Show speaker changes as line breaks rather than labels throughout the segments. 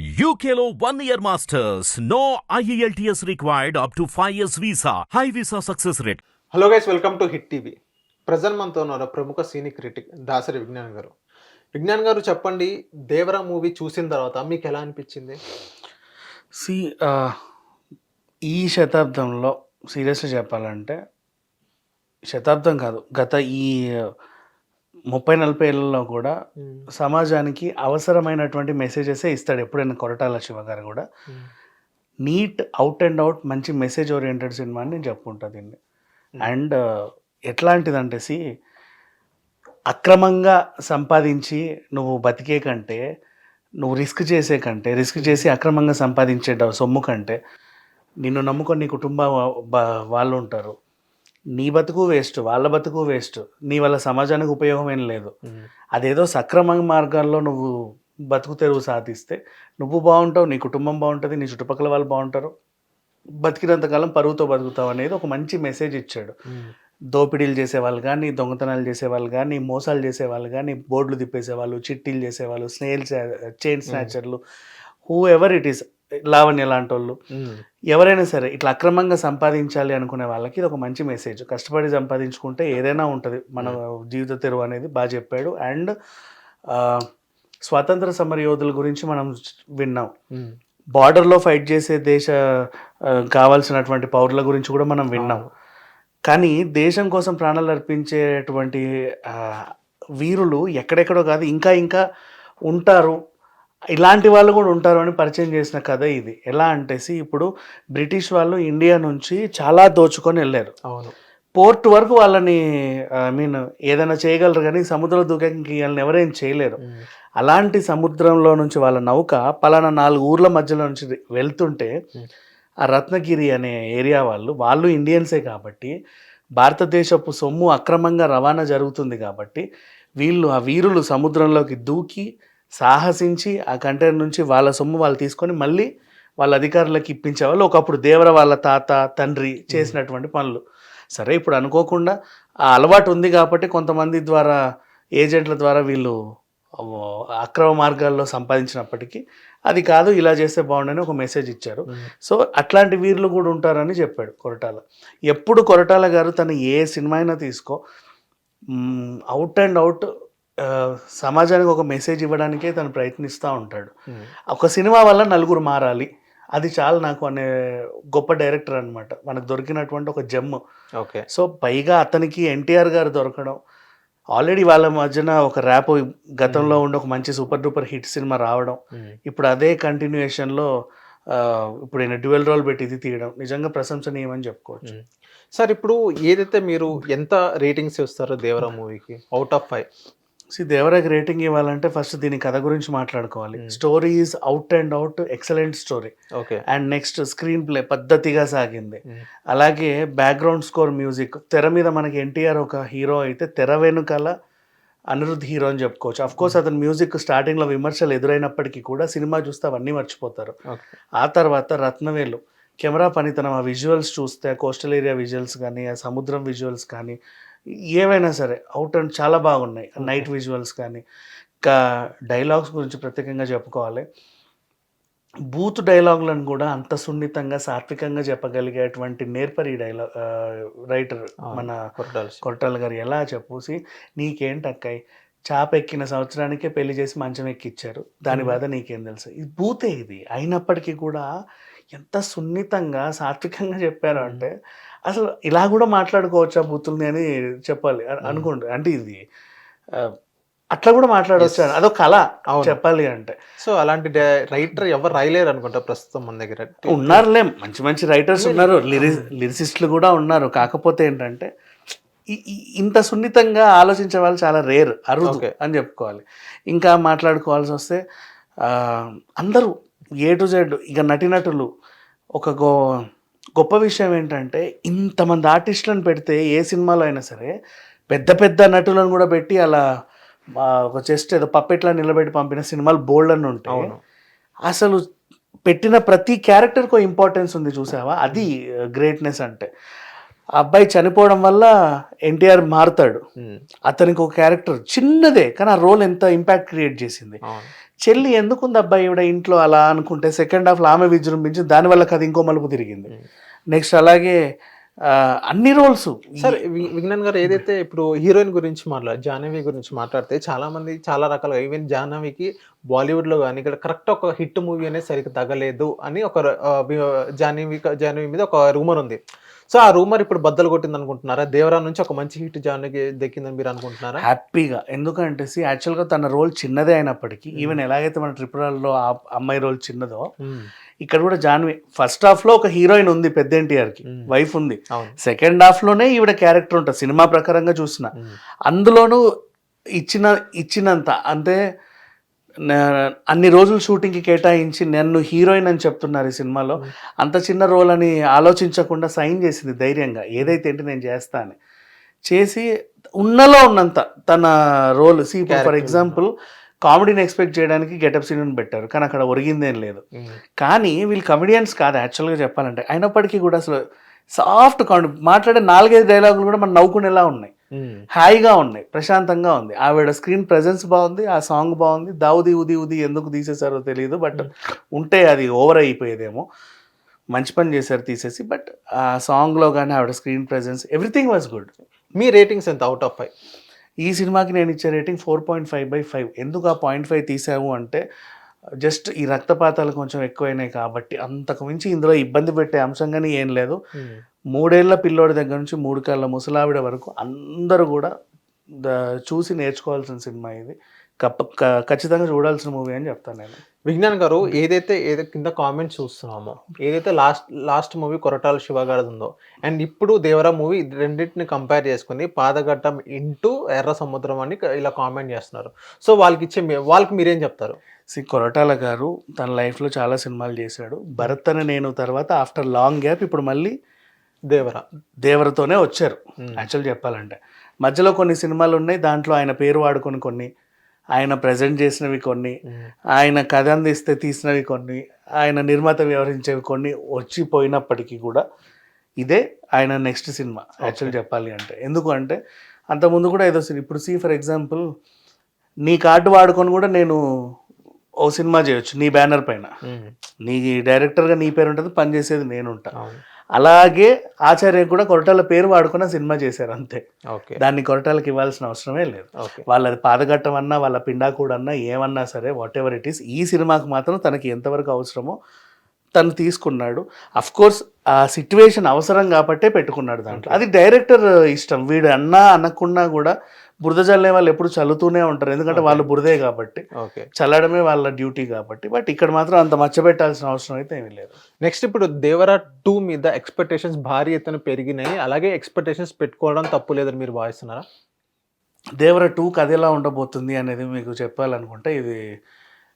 One year masters. No E IELTS required up to 5 years visa. High visa success rate.
Hello guys welcome to Hit TV present మనతో ఉన్నారు ప్రముఖ సీని critic Dasari Vignan గారు విజ్ఞాన్ గారు చెప్పండి Devara movie చూసిన తర్వాత మీకు ఎలా అనిపించింది
సి ఈ శతాబ్దంలో సీరియస్గా చెప్పాలంటే శతాబ్దం కాదు గత ఈ ముప్పై నలభై ఏళ్ళలో కూడా సమాజానికి అవసరమైనటువంటి మెసేజెసే ఇస్తాడు ఎప్పుడైనా కొరటాల శివ గారు కూడా. నీట్ అవుట్ అండ్ అవుట్ మంచి మెసేజ్ ఓరియంటెడ్ సినిమా అని నేను చెప్పుకుంటా దీన్ని. అండ్ ఎట్లాంటిదంటే సి అక్రమంగా సంపాదించి నువ్వు బతికే కంటే నువ్వు రిస్క్ చేసే కంటే రిస్క్ చేసి అక్రమంగా సంపాదించే సొమ్ము కంటే నిన్ను నమ్ముకొని నీ కుటుంబ వాళ్ళు ఉంటారు. నీ బతుకు వేస్ట్ వాళ్ళ బతుకు వేస్ట్ నీ వల్ల సమాజానికి ఉపయోగం ఏం లేదు. అదేదో సక్రమ మార్గాల్లో నువ్వు బతుకు తెరువు సాధిస్తే నువ్వు బాగుంటావు నీ కుటుంబం బాగుంటుంది నీ చుట్టుపక్కల వాళ్ళు బాగుంటారు. బతికినంతకాలం పరుగుతో బతుకుతావు అనేది ఒక మంచి మెసేజ్ ఇచ్చాడు. దోపిడీలు చేసేవాళ్ళు కానీ దొంగతనాలు చేసేవాళ్ళు కానీ మోసాలు చేసేవాళ్ళు కానీ బోర్డులు తిప్పేసేవాళ్ళు చిట్టీలు చేసేవాళ్ళు స్నేల్ చైన్ స్నాచర్లు who ever it is Lavanya లాంటి వాళ్ళు ఎవరైనా సరే ఇట్లా అక్రమంగా సంపాదించాలి అనుకునే వాళ్ళకి ఇది ఒక మంచి మెసేజ్ కష్టపడి సంపాదించుకుంటే ఏదైనా ఉంటుంది. మన జీవిత తెరువు అనేది బాగా చెప్పాడు. అండ్ స్వాతంత్ర సమర యోధుల గురించి మనం విన్నాం. బార్డర్లో ఫైట్ చేసే దేశ కావాల్సినటువంటి పౌరుల గురించి కూడా మనం విన్నాం. కానీ దేశం కోసం ప్రాణాలు అర్పించేటువంటి వీరులు ఎక్కడెక్కడో కాదు ఇంకా ఇంకా ఉంటారు. ఇలాంటి వాళ్ళు కూడా ఉంటారు అని పరిచయం చేసిన కథ ఇది. ఎలా అంటేసి ఇప్పుడు బ్రిటిష్ వాళ్ళు ఇండియా నుంచి చాలా దోచుకొని వెళ్ళారు.
అవును.
పోర్ట్ వరకు వాళ్ళని ఐ మీన్ ఏదైనా చేయగలరు కానీ సముద్ర దూకానికి వాళ్ళని ఎవరేం చేయలేరు. అలాంటి సముద్రంలో నుంచి వాళ్ళ నౌక పలానా నాలుగు ఊర్ల మధ్యలో నుంచి వెళ్తుంటే ఆ రత్నగిరి అనే ఏరియా వాళ్ళు వాళ్ళు ఇండియన్సే కాబట్టి భారతదేశపు సొమ్ము అక్రమంగా రవాణా జరుగుతుంది కాబట్టి వీళ్ళు ఆ వీరులు సముద్రంలోకి దూకి సాహసించి ఆ కంటైనర్ నుంచి వాళ్ళ సొమ్ము వాళ్ళు తీసుకొని మళ్ళీ వాళ్ళ అధికారులకు ఇప్పించేవాళ్ళు ఒకప్పుడు దేవర వాళ్ళ తాత తండ్రి చేసినటువంటి పనులు. సరే ఇప్పుడు అనుకోకుండా ఆ అలవాటు ఉంది కాబట్టి కొంతమంది ద్వారా ఏజెంట్ల ద్వారా వీళ్ళు అక్రమ మార్గాల్లో సంపాదించినప్పటికీ అది కాదు ఇలా చేస్తే బాగుండని ఒక మెసేజ్ ఇచ్చారు. సో అట్లాంటి వీరులు కూడా ఉంటారని చెప్పాడు కొరటాల. ఎప్పుడు కొరటాల గారు తను ఏ సినిమా అయినా తీసుకో అవుట్ అండ్ అవుట్ సమాజానికి ఒక మెసేజ్ ఇవ్వడానికే తను ప్రయత్నిస్తూ ఉంటాడు. ఒక సినిమా వల్ల నలుగురు మారాలి. అది చాలు నాకు అనే గొప్ప డైరెక్టర్ అనమాట మనకు దొరికినటువంటి ఒక జమ్
ఓకే.
సో పైగా అతనికి ఎన్టీఆర్ గారు దొరకడం ఆల్రెడీ వాళ్ళ మధ్యన ఒక ర్యాప్ గతంలో ఉండి ఒక మంచి సూపర్ డూపర్ హిట్ సినిమా రావడం. ఇప్పుడు అదే కంటిన్యూయేషన్లో ఇప్పుడు ఈయన డ్యూయల్ రోల్ పెట్టి ఇది తీయడం. నిజంగా ప్రశంసనీయమని చెప్పుకోవచ్చు.
సార్ ఇప్పుడు ఏదైతే మీరు ఎంత రేటింగ్స్ ఇస్తారో దేవరా మూవీకి? అవుట్ ఆఫ్ ఫైవ్
సి దేవరాకి రేటింగ్ ఇవ్వాలంటే ఫస్ట్ దీని కథ గురించి మాట్లాడుకోవాలి. Story is out and out excellent story
okay
and next screenplay పద్ధతిగా సాగింది. అలాగే బ్యాక్గ్రౌండ్ స్కోర్ మ్యూజిక్ తెర మీద మనకి ఎన్టీఆర్ ఒక హీరో అయితే తెర వెనుకల అనిరుద్ధ్ హీరో అని చెప్పుకోవచ్చు. అఫ్ కోర్స్ అతని మ్యూజిక్ స్టార్టింగ్లో విమర్శలు ఎదురైనప్పటికీ కూడా సినిమా చూస్తే అవన్నీ మర్చిపోతారు. ఆ తర్వాత రత్నవేలు. కెమెరా పనితనం ఆ విజువల్స్ చూస్తే కోస్టల్ ఏరియా విజువల్స్ కానీ ఆ సముద్రం విజువల్స్ కానీ ఏవైనా సరే అవుట్ అండ్ చాలా బాగున్నాయి. నైట్ విజువల్స్ కానీ ఇంకా డైలాగ్స్ గురించి ప్రత్యేకంగా చెప్పుకోవాలి. బూత్ డైలాగులను కూడా అంత సున్నితంగా సాత్వికంగా చెప్పగలిగేటువంటి నేర్పరి డైలాగ్ రైటర్ మన
కొరటాల
కొరటాల గారు ఎలా చెప్పూసి నీకేంటి అక్కాయ్ చాప ఎక్కిన సంవత్సరానికే పెళ్ళి చేసి మంచం ఎక్కిచ్చారు. దాని బాధ నీకేం తెలుసు? ఇది బూతే ఇది. అయినప్పటికీ కూడా ఎంత సున్నితంగా సాత్వికంగా చెప్పారు అంటే అసలు ఇలా కూడా మాట్లాడుకోవచ్చా బూతుల్ని అని చెప్పాలి. అనుకోండి. అంటే ఇది అట్లా కూడా మాట్లాడవచ్చు. అదొక కళ. చెప్పాలి అంటే.
సో అలాంటి రైటర్ ఎవరు రాయలేరు అనుకుంటా ప్రస్తుతం మన దగ్గర.
ఉన్నారులే. మంచి మంచి రైటర్స్ ఉన్నారు. లిరిస్ లిరిసిస్టులు కూడా ఉన్నారు. కాకపోతే ఏంటంటే ఇంత సున్నితంగా ఆలోచించే వాళ్ళు చాలా రేర్ అరుదు. అని చెప్పుకోవాలి. ఇంకా మాట్లాడుకోవాల్సి వస్తే అందరూ ఏ టు జెడ్ ఇక నటినటులు ఒక గో గొప్ప విషయం ఏంటంటే ఇంతమంది ఆర్టిస్టులను పెడితే ఏ సినిమాలో అయినా సరే పెద్ద పెద్ద నటులను కూడా పెట్టి అలా ఒక చెస్ట్ ఏదో పప్పెట్లా నిలబెట్టి పంపిన సినిమాలు బోల్డ్ అని ఉంటాయి అసలు పెట్టిన ప్రతి క్యారెక్టర్కి ఇంపార్టెన్స్ ఉంది చూసావా? అది గ్రేట్నెస్ అంటే. ఆ అబ్బాయి చనిపోవడం వల్ల ఎన్టీఆర్ మారుతాడు. అతనికి ఒక క్యారెక్టర్ చిన్నదే కానీ ఆ రోల్ ఎంత ఇంపాక్ట్ క్రియేట్ చేసింది. చెల్లి ఎందుకుంది అబ్బాయి ఈవిడ ఇంట్లో అలా అనుకుంటే సెకండ్ హాఫ్లో ఆమె విజృంభించి దానివల్ల కథ ఇంకో మలుపు తిరిగింది. నెక్స్ట్ అలాగే అన్ని రోల్స్.
సరే విజ్ఞాన్ గారు ఏదైతే ఇప్పుడు హీరోయిన్ గురించి మాట్లాడు జాహ్నవి గురించి మాట్లాడితే చాలా మంది చాలా రకాలుగా ఈవెన్ జాహ్నవికి బాలీవుడ్లో కానీ ఇక్కడ కరెక్ట్ ఒక హిట్ మూవీ అనేది సరిగ్గా తగలేదు అని ఒక జాహ్నవి జాహ్నవి మీద ఒక రూమర్ ఉంది. సో ఆ రూమర్ ఇప్పుడు బద్దలు కొట్టింది అనుకుంటున్నారా దేవరా నుంచి ఒక మంచి హిట్ జాహ్నవికి దక్కిందని మీరు అనుకుంటున్నారా?
హ్యాపీగా. ఎందుకంటే సి యాక్చువల్గా తన రోల్ చిన్నదే అయినప్పటికీ ఈవెన్ ఎలాగైతే మన ట్రిపురాల్లో ఆ అమ్మాయి రోల్ చిన్నదో ఇక్కడ కూడా జాన్వి. ఫస్ట్ హాఫ్లో ఒక హీరోయిన్ ఉంది పెద్ద
ఎన్టీఆర్కి.
వైఫ్ ఉంది. సెకండ్ హాఫ్లోనే ఈవిడ క్యారెక్టర్ ఉంటుంది. సినిమా ప్రకారంగా చూసిన. అందులోనూ ఇచ్చిన ఇచ్చినంత అంటే అన్ని రోజులు షూటింగ్కి కేటాయించి నన్ను హీరోయిన్ అని చెప్తున్నారు ఈ సినిమాలో. అంత చిన్న రోల్ అని ఆలోచించకుండా సైన్ చేసింది ధైర్యంగా. ఏదైతే ఏంటి నేను చేస్తా అని. చేసి ఉన్నలో ఉన్నంత తన రోల్ సి ఫర్. ఎగ్జాంపుల్ కామెడీని ఎక్స్పెక్ట్ చేయడానికి గెటప్ సీన్ పెట్టారు. కానీ అక్కడ ఒరిగిందేం లేదు. కానీ వీళ్ళు కమెడియన్స్ కాదు యాక్చువల్గా చెప్పాలంటే. అయినప్పటికీ కూడా అసలు సాఫ్ట్ కామెడీ మాట్లాడే నాలుగైదు డైలాగులు కూడా మనం నవ్వుకునేలా ఉన్నాయి. హాయిగా ఉన్నాయి ప్రశాంతంగా ఉంది. ఆవిడ స్క్రీన్ ప్రెజెన్స్ బాగుంది ఆ సాంగ్ బాగుంది. దావుది ఉది ఉది ఎందుకు తీసేశారో తెలియదు బట్ ఉంటే అది ఓవర్ అయిపోయేదేమో. మంచి పని చేశారు తీసేసి. బట్ ఆ సాంగ్లో కానీ ఆవిడ screen presence everything was good.
Me ratings ఎంత? Out of five?
ఈ సినిమాకి నేను ఇచ్చే rating four point five by five. ఎందుకు ఆ పాయింట్ ఫైవ్ తీసాము అంటే జస్ట్ ఈ రక్తపాతాలు కొంచెం ఎక్కువైనాయి కాబట్టి అంతకు మించి ఇందులో ఇబ్బంది పెట్టే అంశం కానీ ఏం లేదు. మూడేళ్ళ పిల్లోడి దగ్గర నుంచి మూడు కాళ్ళ ముసలావిడ వరకు అందరూ కూడా చూసి నేర్చుకోవాల్సిన సినిమా ఇది. ఖచ్చితంగా చూడాల్సిన మూవీ అని చెప్తాను నేను.
విజ్ఞాన్ గారు ఏదైతే ఏదైతే కింద కామెంట్స్ చూస్తున్నామో ఏదైతే last last movie Koratala Siva గారిది ఉందో అండ్ ఇప్పుడు దేవరా మూవీ రెండింటిని కంపేర్ చేసుకుని పాదఘట్టం ఇంటూ ఎర్ర సముద్రం అని ఇలా కామెంట్ చేస్తున్నారు. సో వాళ్ళకి ఇచ్చే వాళ్ళకి మీరేం చెప్తారు?
సి కొరటాల గారు తన లైఫ్లో చాలా సినిమాలు చేశాడు. భరత్ అని నేను తర్వాత ఆఫ్టర్ లాంగ్ గ్యాప్ ఇప్పుడు మళ్ళీ
దేవరా.
దేవరతోనే వచ్చారు. యాక్చువల్ చెప్పాలంటే. మధ్యలో కొన్ని సినిమాలు ఉన్నాయి దాంట్లో ఆయన పేరు వాడుకొని కొన్ని. ఆయన ప్రజెంట్ చేసినవి కొన్ని ఆయన కథ అందిస్తే తీసినవి కొన్ని ఆయన నిర్మాత వ్యవహరించేవి కొన్ని వచ్చిపోయినప్పటికీ కూడా ఇదే ఆయన నెక్స్ట్ సినిమా యాక్చువల్ చెప్పాలి అంటే. ఎందుకు అంటే అంతకుముందు కూడా ఏదో సినిమా ఇప్పుడు సి ఫర్ ఎగ్జాంపుల్ నీ కార్డు వాడుకొని కూడా నేను ఓ సినిమా చేయొచ్చు నీ బ్యానర్ పైన. నీ డైరెక్టర్గా నీ పేరు ఉంటుంది పనిచేసేది నేను ఉంటా
అవును.
అలాగే ఆచార్య కూడా కొరటాల పేరు వాడుకున్న సినిమా చేశారు అంతే.
ఓకే.
దాన్ని కొరటాలకు ఇవ్వాల్సిన అవసరమే లేదు.
ఓకే.
వాళ్ళది పాదఘట్టం అన్నా వాళ్ళ పిండాకూడ అన్నా ఏమన్నా సరే వాట్ ఎవర్ ఇట్ ఈస్ ఈ సినిమాకి మాత్రం తనకి ఎంతవరకు అవసరమో తను తీసుకున్నాడు. అఫ్ కోర్స్ ఆ సిట్యువేషన్ అవసరం కాబట్టే పెట్టుకున్నాడు దాంట్లో. అది డైరెక్టర్ ఇష్టం. వీడు అన్నా అనకున్నా కూడా బురద చల్లే వాళ్ళు ఎప్పుడు చల్లుతూనే ఉంటారు. ఎందుకంటే వాళ్ళు బురదే కాబట్టి.
ఓకే.
చల్లడమే వాళ్ళ డ్యూటీ కాబట్టి. బట్ ఇక్కడ మాత్రం అంత మచ్చబెట్టాల్సిన అవసరం అయితే ఏమీ లేదు.
నెక్స్ట్ ఇప్పుడు దేవరా టూ మీద ఎక్స్పెక్టేషన్స్ భారీ ఎత్తున పెరిగినాయి. అలాగే ఎక్స్పెక్టేషన్స్ పెట్టుకోవడం తప్పు లేదని మీరు భావిస్తున్నారా?
దేవర టూ కథ ఎలా ఉండబోతుంది అనేది మీకు చెప్పాలనుకుంటే ఇది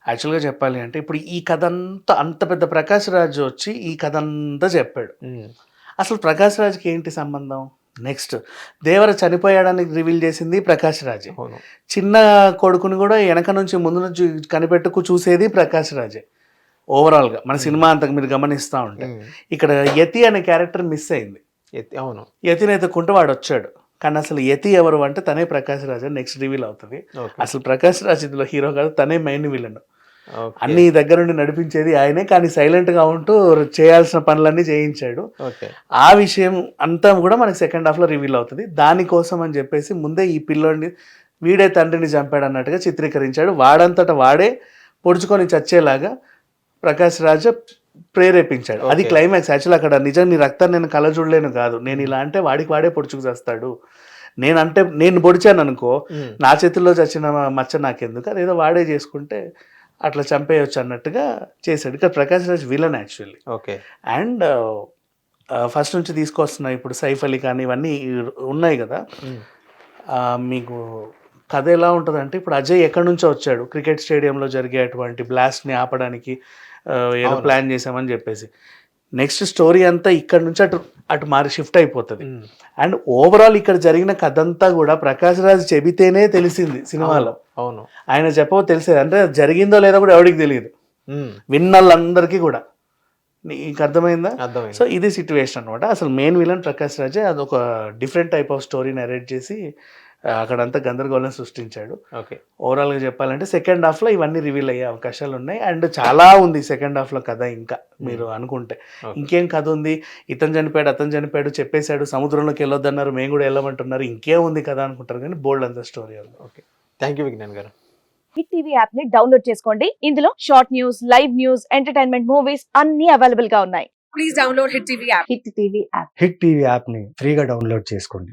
యాక్చువల్గా చెప్పాలి అంటే ఇప్పుడు ఈ కథ అంతా అంత పెద్ద ప్రకాష్ రాజ్ వచ్చి ఈ కథ అంతా చెప్పాడు అసలు ప్రకాష్ రాజ్కి ఏంటి సంబంధం? నెక్స్ట్ దేవర చనిపోయాడని రివీల్ చేసింది ప్రకాష్ రాజే. చిన్న కొడుకుని కూడా వెనక నుంచి ముందు నుంచి కనిపెట్టుకు చూసేది ప్రకాష్ రాజే. ఓవరాల్గా మన సినిమా అంతకు మీరు గమనిస్తూ ఉంటే. ఇక్కడ యతి అనే క్యారెక్టర్ మిస్ అయింది.
ఎత్తి- అవును.
యతిని ఎత్తుకుంటూ వాడు వచ్చాడు కానీ అసలు యతి ఎవరు అంటే తనే ప్రకాష్ రాజ్ నెక్స్ట్ రివీల్ అవుతుంది. అసలు ప్రకాష్ రాజ్ ఇందులో హీరో కాదు తనే మెయిన్ విలన్. అన్ని దగ్గర నుండి నడిపించేది ఆయనే కానీ సైలెంట్గా ఉంటూ చేయాల్సిన పనులన్నీ చేయించాడు. ఆ విషయం అంతా కూడా మనకి సెకండ్ హాఫ్లో రివీల్ అవుతుంది. దానికోసం అని చెప్పేసి ముందే ఈ పిల్లోడిని వీడే తండ్రిని చంపాడు అన్నట్టుగా చిత్రీకరించాడు. వాడంతట వాడే పొడుచుకొని చచ్చేలాగా ప్రకాష్ రాజ్ ప్రేరేపించాడు. అది. క్లైమాక్స్. యాక్చువల్ అక్కడ నిజం నీ రక్తాన్ని నేను కల చూడలేను కాదు. నేను ఇలా అంటే వాడికి వాడే పొడుచుకు చేస్తాడు. నేను అంటే నేను పొడిచాను అనుకో
ఉమ్.
నా చేతుల్లో చచ్చిన మచ్చ నాకెందుకు? అదేదో వాడే చేసుకుంటే అట్లా చంపేయొచ్చు అన్నట్టుగా చేశాడు. ఇక్కడ Prakash Raj villain actually.
Okay.
And first నుంచి తీసుకొస్తున్న ఇప్పుడు సైఫ్ అలీ కానీ ఇవన్నీ ఉన్నాయి కదా. మీకు కథ ఎలా ఉంటుంది అంటే ఇప్పుడు అజయ్ ఎక్కడి నుంచో వచ్చాడు. క్రికెట్ స్టేడియంలో జరిగేటువంటి బ్లాస్ట్ని ఆపడానికి ఏదో. ప్లాన్ చేశామని చెప్పేసి. నెక్స్ట్ స్టోరీ అంతా ఇక్కడ నుంచి అటు అటు మారి షిఫ్ట్ అయిపోతుంది. అండ్ ఓవరాల్ ఇక్కడ జరిగిన కథ అంతా కూడా ప్రకాష్ రాజ్ చెబితేనే తెలిసింది సినిమాలో.
అవును
ఆయన చెప్పవో తెలిసేది అంటే జరిగిందో లేదో కూడా ఎవరికి తెలియదు.
ఉమ్.
విన్న వాళ్ళందరికీ కూడా. నీకు అర్థమైందా?
అర్థమైంది.
సో ఇది సిచ్యువేషన్ అనమాట అసలు మెయిన్ విలన్ ప్రకాష్ రాజే అదొక different type of story narrate చేసి అక్కడంతా గందరగోళం సృష్టించాడు.
ఓకే.
ఓవరాల్గా చెప్పాలంటే సెకండ్ హాఫ్లో ఇవన్నీ రివీల్ అయ్యే అవకాశాలు ఉన్నాయి. అండ్ చాలా ఉంది సెకండ్ హాఫ్లో కథ ఇంకా మీరు అనుకుంటే. ఇంకేం కథ ఉంది? ఇతను చనిపోయాడు అతను చనిపోయాడు చెప్పేశాడు సముద్రంలోకి వెళ్ళొద్దన్నారు మేము కూడా వెళ్ళమంటున్నారు ఇంకేం ఉంది కదా అనుకుంటారు కానీ బోల్డ్ అంత స్టోరీ ఉంది.
Okay. Thank you Vignan garu.
Hit TV యాప్ని డౌన్లోడ్ చేసుకోండి. ఇందులో short news live news entertainment movies అన్ని అవైలబుల్గా ఉన్నాయి.
please download Hit TV app.
Hit TV app.
Hit TV యాప్ని ఫ్రీగా డౌన్లోడ్ చేసుకోండి.